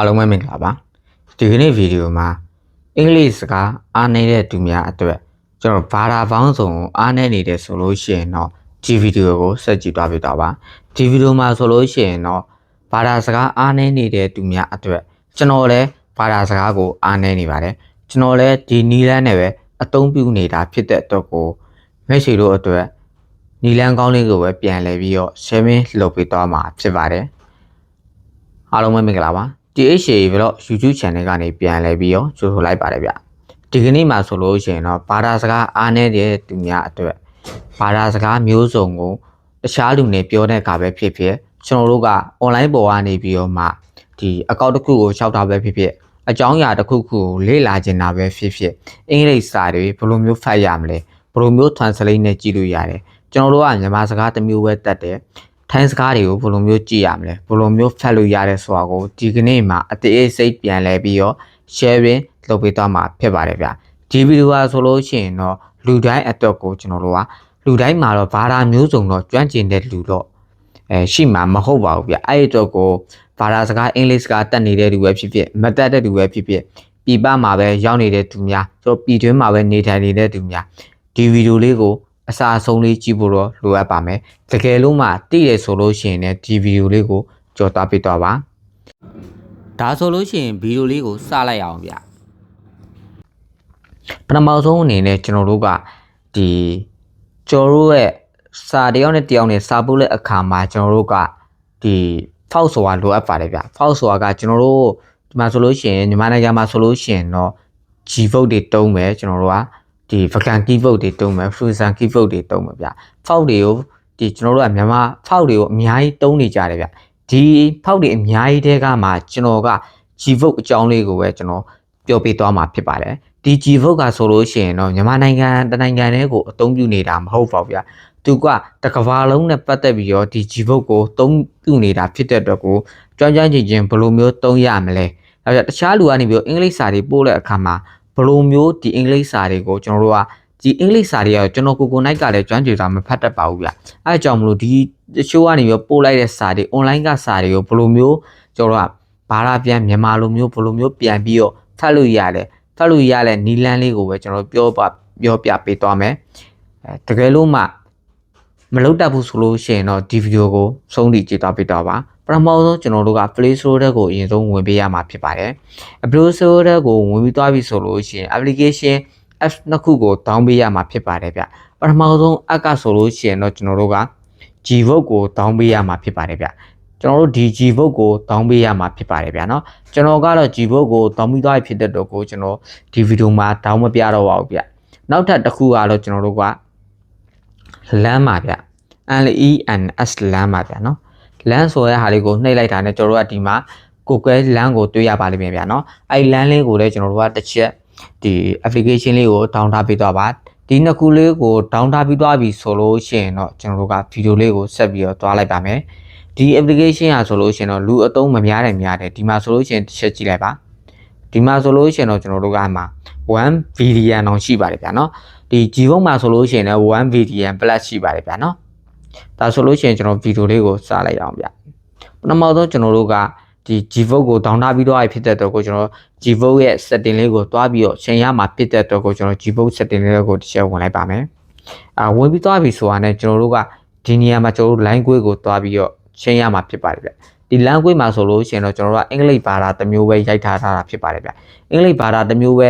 အားလုံးပဲမင်္ဂလာပါဒီကနေ့ဗီဒီယိုမှာအင်္ဂလိပ်စကားအားနည်းတဲ့သူများအတွက်ကျွန်တော်ဘာသာပေါင်းစုံကိုအားနည်းနေတယ်ဆိုလို့ရှိရင်တော့ဒီဗီဒီယိုကိုဆက်ကြည့်သွားပြတော့ပါဒီဗီဒီယိုမှာဆိုလို့ရှိရင်တော့ဘာသာစကားအားနည်းနေတဲ့သူများအတွက်ကျွန်တော်လည်းဘာသာစကားကိုအားနည်းနေပါတယ်ကျွန်တော်လည်းဒီနီလန်းနဲ့ပဲအသုံးပြုနေတာဖြစ်တဲ့အတွက်ကိုမိတ်ဆွေတို့အတွက်နီလန်းကောင်းလေးကိုပဲပြန်လဲပြီးတော့ sharing လုပ်ပေးသွားမှာဖြစ်ပါတယ်အားလုံးပဲမင်္ဂလာပါ THA Vlog YouTube Channel ကနေပြန်လဲပြီးတော့ကြိုဆိုလိုက်ပါတယ်ဗျဒီကနေ့မှာဆိုလို့ရှိရင်တော့ဘာသာစကားအားနည်းတဲ့သူများအတွက်ဘာသာစကားမျိုးစုံကိုတခြားလူတွေပြောတဲ့အခါပဲဖြစ်ဖြစ်ကျွန်တော်တို့က online ပေါ်ကနေပြီးတော့မှဒီအကောင့်တစ်ခုကိုရှောက်တာပဲဖြစ်ဖြစ်အကြောင်းအရာတစ်ခုခုကိုလေ့လာကျင်တာပဲဖြစ်ဖြစ်အင်္ဂလိပ်စာတွေဘယ်လိုမျိုးဖတ်ရမလဲဘယ်လိုမျိုး translate နဲ့ကြည့်လို့ရတယ်ကျွန်တော်တို့ကမြန်မာစကားတစ်မျိုးပဲတတ်တယ် ထိုင်းစကားတွေကိုဘယ်လိုမျိုးကြည့်ရမလဲဘယ်လိုမျိုးဖတ်လို့ရတဲ့ဆိုတာကိုဒီကနေ့မှာအသေးစိတ်ပြန်လဲပြီးတော့ sharing လုပ်ပေးသွားမှာဖြစ်ပါတယ်ဗျဒီဗီဒီယိုကဆိုလို့ရှိရင်တော့လူတိုင်းအတွက်ကိုကျွန်တော်တို့ကလူတိုင်းမှာတော့ဘာသာမျိုးစုံတော့ကျွမ်းကျင်တဲ့လူတော့အဲရှိမှာမဟုတ်ပါဘူးဗျအဲ့ဒီအတွက်ကိုဘာသာစကားအင်္ဂလိပ်စကားတတ်နေတဲ့လူပဲဖြစ်ဖြစ်မတတ်တဲ့လူပဲဖြစ်ဖြစ်ပြည်ပမှာပဲရောက်နေတဲ့သူများဆိုတော့ပြည်တွင်းမှာပဲနေထိုင်နေတဲ့သူများဒီဗီဒီယိုလေးကို အစာအဆုံးလေးကြည့်ဖို့တော့လိုအပ်ပါမယ်တကယ်လို့မှသိရဆိုလို့ရှိရင်လည်းဒီဗီဒီယိုလေးကိုကြော်သွားပြတော့ပါဒါဆိုလို့ရှိရင်ဗီဒီယိုလေးကိုစလိုက်အောင်ဗျပထမဆုံးအနေနဲ့ကျွန်တော်တို့ကဒီကျွန်တော်တို့ရဲ့စာတယောက်နဲ့တယောက်နဲ့စာပို့တဲ့အခါမှာကျွန်တော်တို့ကဒီဖောက်ဆိုတာလိုအပ်ပါတယ်ဗျဖောက်ဆိုတာကကျွန်တော်တို့ဒီမှာဆိုလို့ရှိရင်မြန်မာနိုင်ငံမှာဆိုလို့ရှိရင်တော့ G vote တွေတုံးမယ်ကျွန်တော်တို့က ဒီ vacan key vote တွေတုံးမယ် fusion key vote တွေတုံးမယ်ဗျဖောက်တွေကိုဒီကျွန်တော်တို့ကမြန်မာဖောက်တွေကိုအများကြီးတုံးနေကြတယ်ဗျဒီဖောက်တွေအများကြီးတဲကမှကျွန်တော်က G vote အကြောင်းလေးကိုပဲကျွန်တော်ပြောပြသွားမှာဖြစ်ပါတယ်ဒီ G vote ကဆိုလို့ရှိရင်တော့မြန်မာနိုင်ငံတနိုင်ငံတည်းကိုအသုံးပြုနေတာမဟုတ်ပါဘူးဗျသူကတကဘာလုံးနဲ့ပတ်သက်ပြီးတော့ဒီ G vote ကိုသုံးပြုနေတာဖြစ်တဲ့အတွက်ကိုကြွမ်းကြမ်းချင်းချင်းဘယ်လိုမျိုးသုံးရမလဲအဲဒါတခြားလူကနေပြီးတော့အင်္ဂလိပ်စာတွေပို့တဲ့အခါမှာ ဘယ်လိုမျိုးဒီအင်္ဂလိပ်စာတွေကိုကျွန်တော်တို့ကဒီအင်္ဂလိပ်စာတွေကကျွန်တော်ကိုကိုနိုင်ကလည်းကျွမ်းကျင်တာမဖတ်တတ်ပါဘူးဗျအဲအကြောင်းမလို့ဒီတချို့ကနေပြီးပို့လိုက်တဲ့စာတွေ online ကစာတွေကိုဘယ်လိုမျိုးကျွန်တော်တို့ကဘာသာပြန်မြန်မာလိုမျိုးဘယ်လိုမျိုးပြန်ပြီးတော့ဖတ်လို့ရတယ်ဖတ်လို့ရတဲ့နီလန်းလေးကိုပဲကျွန်တော်ပြောပါပြောပြပေးသွားမယ်အဲတကယ်လို့မှမလုပ်တတ်ဘူးဆိုလို့ရှိရင်တော့ဒီဗီဒီယိုကိုဆုံးထိကြည့်သွားပေးတော့ပါ ပထမဆုံးကျွန်တော်တို့က Play Store တက်ကိုအရင်ဆုံးဝင်ပေးရမှာဖြစ်ပါတယ်။ Play Store တက်ကိုဝင်ပြီးသွားပြီဆိုလို့ရှိရင် application app နှစ်ခုကို down ပေးရမှာဖြစ်ပါတယ်ဗျ။ပထမဆုံး app ကဆိုလို့ရှိရင်တော့ကျွန်တော်တို့က Gvote ကို down ပေးရမှာဖြစ်ပါတယ်ဗျ။ကျွန်တော်တို့ဒီ Gvote ကို down ပေးရမှာဖြစ်ပါတယ်ဗျာနော်။ကျွန်တော်ကတော့ Gvote ကို down ပြီးသွားပြီဖြစ်တဲ့တော့ကိုကျွန်တော်ဒီဗီဒီယိုမှာ down မပြတော့ပါဘူးဗျ။နောက်ထပ်တစ်ခုကတော့ကျွန်တော်တို့ကလမ်းပါဗျ။ L E N S လမ်းပါဗျာနော်။ လမ်းဆိုတဲ့ဟာလေးကိုနှိပ်လိုက်တာနဲ့ကျွန်တော်တို့ကဒီမှာ Google လမ်းကိုတွေ့ရပါလိမ့်မယ်ဗျာနော်။အဲဒီလမ်းလေးကိုလည်းကျွန်တော်တို့ကတစ်ချက်ဒီ application လေးကို down ထားပေးတော့ပါဒီနှစ်ခုလေးကို down ထားပြီးသွားပြီဆိုလို့ရှိရင်တော့ကျွန်တော်တို့ကဗီဒီယိုလေးကိုဆက်ပြီးတော့သွားလိုက်ပါမယ်ဒီ application อ่ะဆိုလို့ရှိရင်တော့လူအသုံးမများတယ်များတယ်ဒီမှာဆိုလို့ရှိရင်တစ်ချက်ကြည့်လိုက်ပါဒီမှာဆိုလို့ရှိရင်တော့ကျွန်တော်တို့ကမှာ1 VDN တောင်ရှိပါတယ်ဗျာနော်ဒီ Gbox မှာဆိုလို့ရှိရင်လည်း1 VDN plus ရှိပါတယ်ဗျာနော် ဒါဆိုလို့ရှိရင်ကျွန်တော်ဗီဒီယိုလေးကိုစလိုက်အောင်ဗျပထမဆုံးကျွန်တော်တို့ကဒီ Gvote ကို down ထားပြီးတော့ဖြစ်တဲ့တော့ကိုကျွန်တော် Gvote ရဲ့ setting လေးကိုတွားပြီးတော့ချိန်ရမှာဖြစ်တဲ့တော့ကိုကျွန်တော် Gvote setting လေးကိုတစ်ချက်ဝင်လိုက်ပါမယ်အာဝင်ပြီးသွားပြီဆိုတာနဲ့ကျွန်တော်တို့ကဒီနေရာမှာကျွန်တော်တို့ line ကွေးကိုတွားပြီးတော့ချိန်ရမှာဖြစ်ပါတယ်ဗျဒီ line ကွေးမှာဆိုလို့ရှိရင်တော့ကျွန်တော်တို့ကအင်္ဂလိပ်ဘာသာတစ်မျိုးပဲရိုက်ထားထားတာဖြစ်ပါတယ်ဗျအင်္ဂလိပ်ဘာသာတစ်မျိုးပဲ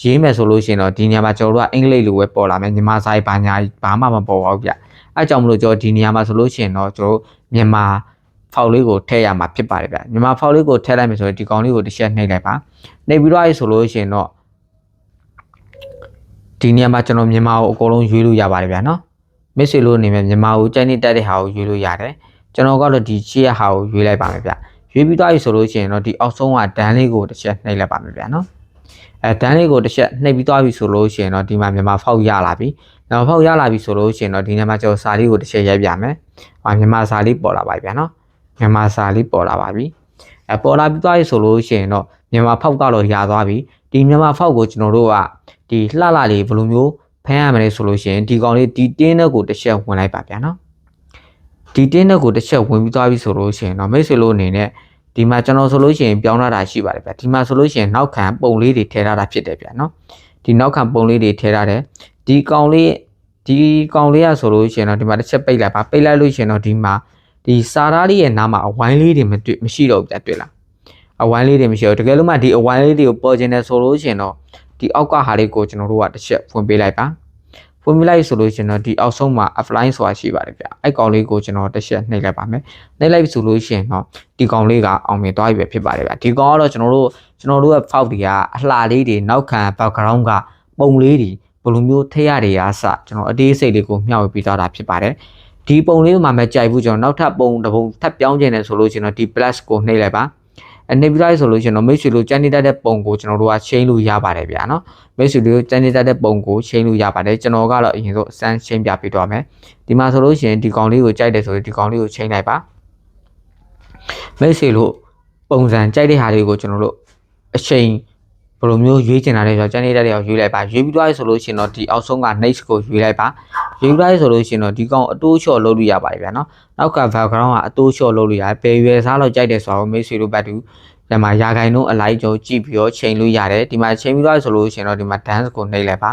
ရေးမယ်ဆိုလို့ရှိရင်တော့ဒီနေရာမှာကျွန်တော်တို့ကအင်္ဂလိပ်လိုပဲပေါ်လာမယ်ညီမစာရေးဘာညာဘာမှမပေါ်ပါဘူးဗျ အဲကြောင့်မလို့ကျွန်တော်ဒီနေရာမှာဆိုလို့ရှိရင်တော့ကျွန်တော်တို့မြန်မာဖောက်လေးကိုထည့်ရမှာဖြစ်ပါတယ်ဗျမြန်မာဖောက်လေးကိုထည့်လိုက်မယ်ဆိုရင်ဒီကောင်လေးကိုတစ်ချက်နှိပ်လိုက်ပါနှိပ်ပြီးတော့အဲဆိုလို့ရှိရင်တော့ဒီနေရာမှာကျွန်တော်မြန်မာကိုအကုန်လုံးရွေးလို့ရပါတယ်ဗျနော်မိတ်ဆွေလို့နေမယ်မြန်မာကိုကြိုက်နေတတ်တဲ့ဟာကိုရွေးလို့ရတယ်ကျွန်တော်ကတော့ဒီချီရဟာကိုရွေးလိုက်ပါမယ်ဗျရွေးပြီးတော့အဲဆိုလို့ရှိရင်တော့ဒီအောက်ဆုံးကဒန်းလေးကိုတစ်ချက်နှိပ်လိုက်ပါမယ်ဗျနော် အဲဒန်းလေးကိုတစ်ချက်နှိပ်ပြီးသွားပြီဆိုလို့ရှိရင်တော့ဒီမှာမြန်မာဖောက်ရလာပြီမြန်မာဖောက်ရလာပြီဆိုလို့ရှိရင်တော့ဒီနေရာမှာကျွန်တော်စာလေးကိုတစ်ချက်ရိုက်ပြမယ်။ဟာမြန်မာစာလေးပေါ်လာပါပြီဗျာနော်။မြန်မာစာလေးပေါ်လာပါပြီ။အဲပေါ်လာပြီးသွားပြီဆိုလို့ရှိရင်တော့မြန်မာဖောက်ကတော့ရသွားပြီ။ဒီမြန်မာဖောက်ကိုကျွန်တော်တို့ကဒီလှလှလေးဘယ်လိုမျိုးဖမ်းရမလဲဆိုလို့ရှိရင်ဒီကောင်လေးဒီတင်းတဲ့ကိုတစ်ချက်ဝင်လိုက်ပါဗျာနော်။ဒီတင်းတဲ့ကိုတစ်ချက်ဝင်ပြီးသွားပြီဆိုလို့ရှိရင်တော့မိတ်ဆွေလို့အနေနဲ့ ဒီမှာကျွန်တော်ဆိုလို့ရှိရင်ပြောင်းလာတာရှိပါတယ်ဗျဒီမှာဆိုလို့ရှိရင်နောက်ခံပုံလေးတွေထည့်ထားတာဖြစ်တယ်ဗျနော်ဒီနောက်ခံပုံလေးတွေထည့်ထားတယ်ဒီကောင်လေးဒီကောင်လေးရဆိုလို့ရှိရင်တော့ဒီမှာတစ်ချက်ပိတ်လိုက်ပါပိတ်လိုက်လို့ရှိရင်တော့ဒီမှာဒီစာသားလေးရဲ့နားမှာအဝိုင်းလေးတွေမတွေ့မရှိတော့ဘူးဗျတွေ့လားအဝိုင်းလေးတွေမရှိတော့တကယ်လို့မှဒီအဝိုင်းလေးတွေကိုပေါ်ကျင်တယ်ဆိုလို့ရှိရင်တော့ဒီအောက်ကဟာလေးကိုကျွန်တော်တို့ကတစ်ချက်ဖွင့်ပေးလိုက်ပါ ဖွင့်ပြလိုက်ဆိုလို့ရှိရင်တော့ဒီအောက်ဆုံးမှာ offline ဆိုတာရှိပါတယ်ဗျအဲ့ကောင်လေးကိုကျွန်တော်တစ်ချက်နှိပ်လိုက်ပါမယ်နှိပ်လိုက်ပြီဆိုလို့ရှိရင်တော့ဒီကောင်လေးကအောင်မြင်သွားပြီပဲဖြစ်ပါတယ်ဗျဒီကောင်ကတော့ကျွန်တော်တို့ကျွန်တော်တို့ရဲ့ file တွေကအလှလေးတွေနောက်ခံ background ကပုံလေးတွေဘယ်လိုမျိုးထည့်ရတွေအားစကျွန်တော်အသေးစိတ်လေးကိုမျှဝေပေးသွားတာဖြစ်ပါတယ်ဒီပုံလေးမှာမကြိုက်ဘူးကျွန်တော်နောက်ထပ်ပုံတစ်ပုံထပ်ပြောင်းခြင်းနဲ့ဆိုလို့ကျွန်တော်ဒီ plus ကိုနှိပ်လိုက်ပါ အနေပြီးလိုက်ဆိုလို့ကျွန်တော်မိတ်ဆွေတို့ကြံနေတတ်တဲ့ပုံကိုကျွန်တော်တို့ကချိန်လို့ရပါတယ်ဗျာနော်မိတ်ဆွေတို့ကြံနေတတ်တဲ့ပုံကိုချိန်လို့ရပါတယ်ကျွန်တော်ကတော့အရင်ဆုံးအစမ်းချိန်ပြပေးသွားမယ်ဒီမှာဆိုလို့ရှိရင်ဒီကောင်လေးကိုကြိုက်တယ်ဆိုရင်ဒီကောင်လေးကိုချိန်လိုက်ပါမိတ်ဆွေတို့ပုံစံကြိုက်တဲ့ဟာလေးကိုကျွန်တော်တို့အချိန်ဘယ်လိုမျိုးရွေးချင်တာလဲဆိုတော့ကြံနေတဲ့တဲ့ကိုရွေးလိုက်ပါရွေးပြီးသွားပြီဆိုလို့ရှိရင်တော့ဒီအောက်ဆုံးက next ကိုရွေးလိုက်ပါ ရွေးပြီးသွားပြီဆိုလို့ရှိရင်တော့ဒီကောင်အတိုးလျှော့လုပ်လို့ရပါတယ်ဗျာနော်နောက်က background ကအတိုးလျှော့လုပ်လို့ရတယ်ပယ်ရွယ်စားလို့ကြိုက်တယ်ဆိုတော့မိတ်ဆွေတို့ဘတ်တူဒီမှာရာဂိုင်လုံးအလိုက်ကြောကြည့်ပြီးတော့ချိန်လို့ရတယ်ဒီမှာချိန်ပြီးသွားပြီဆိုလို့ရှိရင်တော့ဒီမှာ dance ကိုနှိပ်လိုက်ပါ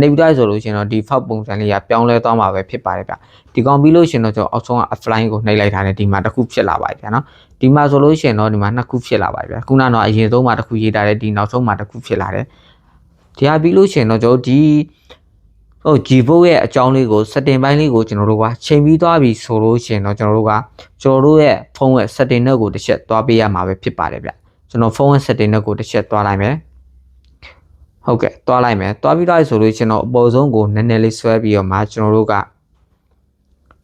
နှိပ်ပြီးသွားပြီဆိုလို့ရှိရင်တော့ဒီ font ပုံစံလေးကပြောင်းလဲသွားမှာပဲဖြစ်ပါတယ်ဗျဒီကောင်ပြီးလို့ရှိရင်တော့ကျွန်တော်အောက်ဆုံးက offline ကိုနှိပ်လိုက်တာနဲ့ဒီမှာတစ်ခုဖြစ်လာပါတယ်ဗျာနော်ဒီမှာဆိုလို့ရှိရင်တော့ဒီမှာနှစ်ခုဖြစ်လာပါတယ်ဗျာခုနကတော့အရင်ဆုံးမှာတစ်ခုရေးထားတယ်ဒီနောက်ဆုံးမှာတစ်ခုဖြစ်လာတယ်ဒီဟာပြီးလို့ရှိရင်တော့ကျွန်တော်ဒီ ဟို Gvolt ရဲ့အကြောင်းလေးကို setting ပိုင်းလေးကိုကျွန်တော်တို့ကချိန်ပြီးသွားပြီဆိုလို့ရှိရင်တော့ကျွန်တော်တို့ကကျွန်တော်တို့ရဲ့ဖုန်းရဲ့ setting နဲ့ကိုတစ်ချက်သွားပေးရမှာပဲဖြစ်ပါတယ်ဗျကျွန်တော်ဖုန်းရဲ့ setting နဲ့ကိုတစ်ချက်သွားလိုက်မယ်ဟုတ်ကဲ့သွားလိုက်မယ်သွားပြီးတော့ဆိုလို့ကျွန်တော်အပေါ်ဆုံးကိုနည်းနည်းလေးဆွဲပြီးတော့မှကျွန်တော်တို့ကကျွန်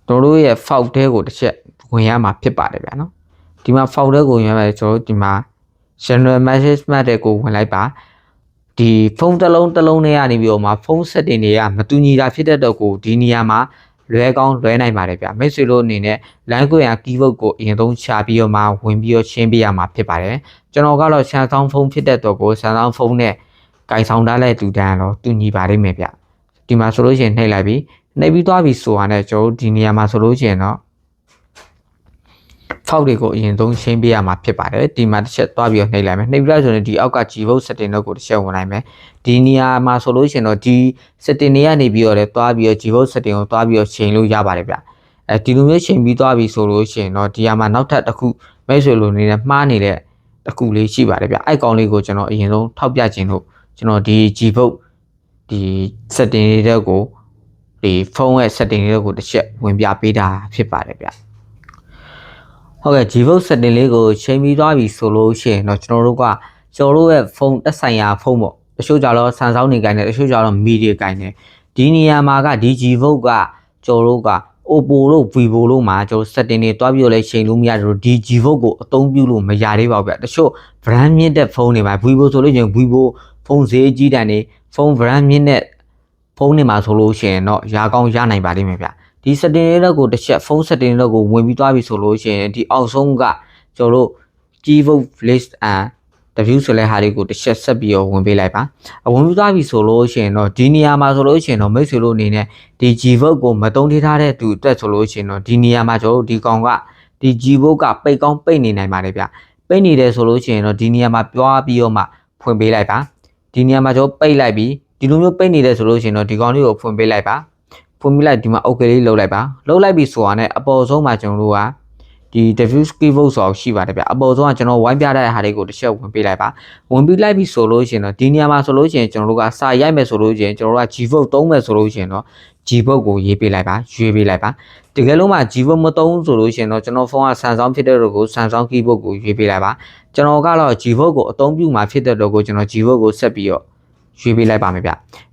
တော်တို့ရဲ့ file ထဲကိုတစ်ချက်ဝင်ရမှာဖြစ်ပါတယ်ဗျာနော်ဒီမှာ file ထဲကိုဝင်ရမယ်ကျွန်တော်တို့ဒီမှာ general management တွေကိုဝင်လိုက်ပါ ဒီဖုန်းတစ်လုံးတစ်လုံးနဲ့ကနေပြီးတော့မှဖုန်း setting တွေကမတူညီတာဖြစ်တဲ့တော့ကိုဒီနေရာမှာလွဲကောင်းလွဲနိုင်ပါတယ်ဗျမိတ်ဆွေတို့အနေနဲ့ language ရ keyword ကိုအရင်ဆုံးရှာပြီးတော့မှဝင်ပြီးတော့ရှင်းပြရမှာဖြစ်ပါတယ်ကျွန်တော်ကတော့ Samsung ဖုန်းဖြစ်တဲ့တော့ကို Samsung ဖုန်းနဲ့ကင်ဆောင်ထားတဲ့တူတန်းတော့တူညီပါလိမ့်မယ်ဗျဒီမှာဆိုလို့ရှိရင်နှိပ်လိုက်ပြီနှိပ်ပြီးသွားပြီဆိုတာနဲ့ကျွန်တော်ဒီနေရာမှာဆိုလို့ရှိရင်တော့ ဖောက်တွေကိုအရင်ဆုံးရှင်းပြရမှာဖြစ်ပါတယ်ဒီမှာတစ်ချက်သွားပြီးတော့နှိပ်လိုက်မယ်နှိပ်ပြီးတော့ဆိုရင်ဒီအောက်က Gvolt setting တော့ကိုတစ်ချက်ဝင်လိုက်မယ်ဒီနေရာမှာဆိုလို့ရှိရင်တော့ဒီ setting တွေကနေပြီးတော့လည်းသွားပြီးတော့ Gvolt setting ကိုသွားပြီးတော့ချိန်လို့ရပါတယ်ဗျအဲဒီလိုမျိုးချိန်ပြီးသွားပြီဆိုလို့ရှိရင်တော့ဒီဟာမှာနောက်ထပ်တစ်ခုမိတ်ဆွေလိုနေနဲ့မှားနေတဲ့တစ်ခုလေးရှိပါတယ်ဗျအိုက်ကောင်လေးကိုကျွန်တော်အရင်ဆုံးထောက်ပြခြင်းလို့ကျွန်တော်ဒီ Gvolt ဒီ setting တွေကိုဒီဖုန်းရဲ့ setting တွေကိုတစ်ချက်ဝင်ပြပေးတာဖြစ်ပါတယ်ဗျ ဟုတ်ကဲ့ Gvolt setting လေးကိုချိန်ပြီးသွားပြီဆိုလို့ရှိရင်တော့ကျွန်တော်တို့ကကျွန်တော်တို့ရဲ့ဖုန်းတက်ဆိုင်ရာဖုန်းပေါ့တချို့ကြတော့ Samsung နေကိုင်းတယ်တချို့ကြတော့ Media ကိုင်းတယ်ဒီနေရာမှာကဒီ Gvolt ကကျွန်တော်တို့က Oppo တို့ Vivo တို့မှာကျွန်တော် setting တွေတွားပြီးတော့လဲချိန်လို့မရတော့ဒီ Gvolt ကိုအသုံးပြုလို့မရသေးပါဘူးဗျတချို့ brand မြင့်တဲ့ဖုန်းတွေမှာ Vivo ဆိုလို့ရှိရင် Vivo ဖုန်းဈေးကြီးတန်နေဖုန်း brand မြင့်တဲ့ဖုန်းတွေမှာဆိုလို့ရှိရင်တော့ရာကောင်းရနိုင်ပါလိမ့်မယ်ဗျ ဒီ setting တွေကိုတစ်ချက်ဖုန်း setting တွေကိုဝင်ပြီးသွားပြီဆိုလို့ရှိရင်ဒီအောက်ဆုံးကကျွန်တော်တို့ Gvolt list and review ဆိုလဲဟာလေးကိုတစ်ချက်ဆက်ပြီးတော့ဝင်ပေးလိုက်ပါအဝင်ပြီးသွားပြီဆိုလို့ရှိရင်တော့ဒီနေရာမှာဆိုလို့ရှိရင်တော့မိတ်ဆွေတို့အနေနဲ့ဒီ Gvolt ကိုမတုံးထိထားတဲ့သူအတွက်ဆိုလို့ရှိရင်တော့ဒီနေရာမှာကျွန်တော်တို့ဒီကောင်ကဒီ Gvolt ကပိတ်ကောင်းပိတ်နေနိုင်ပါတယ်ဗျပိတ်နေတယ်ဆိုလို့ရှိရင်တော့ဒီနေရာမှာပြောပြီးတော့မှဖွင့်ပေးလိုက်ပါဒီနေရာမှာကျွန်တော်ပိတ်လိုက်ပြီးဒီလိုမျိုးပိတ်နေတယ်ဆိုလို့ရှိရင်တော့ဒီကောင်လေးကိုဖွင့်ပေးလိုက်ပါ ဖွင့်ပေးလိုက်ဒီမှာ okay လေးလုပ်လိုက်ပါလုပ်လိုက်ပြီဆိုတာနဲ့အပေါ်ဆုံးမှာကျွန်တော်တို့ကဒီ diffuse keyboard ဆိုတော့ရှိပါတယ်ဗျအပေါ်ဆုံးကကျွန်တော်ဝိုင်းပြတဲ့ဟာလေးကိုတစ်ချက်ဝင်ပေးလိုက်ပါဝင်ပြီးလိုက်ပြီဆိုလို့ရှိရင်တော့ဒီနေရာမှာဆိုလို့ရှိရင်ကျွန်တော်တို့ကစာရိုက်မယ်ဆိုလို့ရှိရင်ကျွန်တော်တို့က Gvolt သုံးမယ်ဆိုလို့ရှိရင်တော့ Gvolt ကိုရေးပေးလိုက်ပါရွေးပေးလိုက်ပါတကယ်လို့မှ Gvolt မသုံးဆိုလို့ရှိရင်တော့ကျွန်တော်ဖုန်းက Samsung ဖြစ်တဲ့တော့ကို Samsung keyboard ကိုရွေးပေးလိုက်ပါကျွန်တော်ကတော့ Gvolt ကိုအသုံးပြုမှာဖြစ်တဲ့တော့ကိုကျွန်တော် Gvolt ကိုဆက်ပြီးတော့ ရွေးပေးလိုက်ပါမယ်ဗျ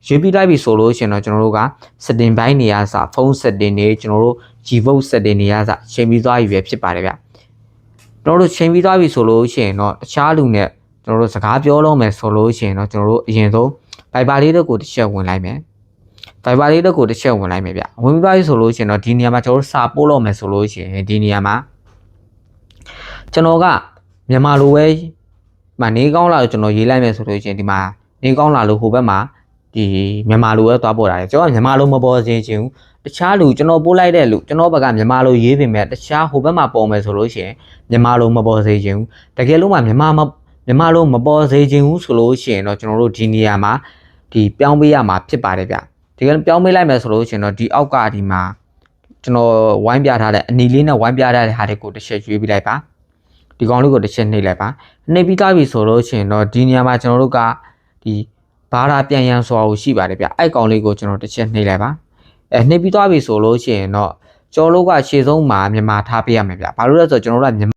ရွေးပေးလိုက်ပြီဆိုလို့ရှိရင်တော့ကျွန်တော်တို့က setting ဘိုင်းနေရာစဖုန်း setting တွေကျွန်တော်တို့ Gvolt setting တွေရာစချိန်ပြီးသွားပြီပဲဖြစ်ပါတယ်ဗျကျွန်တော်တို့ချိန်ပြီးသွားပြီဆိုလို့ရှိရင်တော့တခြားလူနဲ့ကျွန်တော်တို့စကားပြောလို့မယ်ဆိုလို့ရှိရင်တော့ကျွန်တော်တို့အရင်ဆုံး Viber လေးတော့ကိုတစ်ချက်ဝင်လိုက်မယ် Viber လေးတော့ကိုတစ်ချက်ဝင်လိုက်မယ်ဗျဝင်ပြီးသွားပြီဆိုလို့ရှိရင်တော့ဒီနေရာမှာကျွန်တော်တို့စာပို့လို့မယ်ဆိုလို့ရှိရင်ဒီနေရာမှာကျွန်တော်ကမြန်မာလိုပဲမနေကောင်းလာလို့ကျွန်တော်ရေးလိုက်မယ်ဆိုလို့ရှိရင်ဒီမှာ နေကောင်းလာလို့ဟိုဘက်မှာဒီမြန်မာလိုပဲသွားပို့တာလေကျွန်တော်ကမြန်မာလိုမပေါ်စေချင်ဘူးတခြားလူကျွန်တော်ပို့လိုက်တဲ့လူကျွန်တော်ဘက်ကမြန်မာလိုရေးပေမဲ့တခြားဟိုဘက်မှာပေါ်မယ်ဆိုလို့ရှိရင်မြန်မာလိုမပေါ်စေချင်ဘူးတကယ်လို့မှမြန်မာမမြန်မာလိုမပေါ်စေချင်ဘူးဆိုလို့ရှိရင်တော့ကျွန်တော်တို့ဒီနေရာမှာဒီပြောင်းပေးရမှာဖြစ်ပါတယ်ဗျတကယ်လို့ပြောင်းပေးလိုက်မယ်ဆိုလို့ရှိရင်တော့ဒီအောက်ကဒီမှာကျွန်တော်ဝိုင်းပြထားတဲ့အနီလေးနဲ့ဝိုင်းပြထားတဲ့ဟာတွေကိုတစ်ချက်ရွေးပြလိုက်ပါဒီကောင်လေးကိုတစ်ချက်နှိပ်လိုက်ပါနှိပ်ပြီးသားပြီဆိုလို့ရှိရင်တော့ဒီနေရာမှာကျွန်တော်တို့က ဒီဘာသာပြန်ရန်ဆိုတာကိုရှိပါတယ်ဗျအဲ့ကောင်လေးကိုကျွန်တော်တစ်ချက်နှိပ်လိုက်ပါအဲနှိပ်ပြီးသွားပြီဆိုလို့ရှိရင်တော့ကျော်လို့ကရှေ့ဆုံးမှာမြန်မာထားပေးရမယ်ဗျဘာလို့လဲဆိုတော့ကျွန်တော်တို့ကမြန်မာ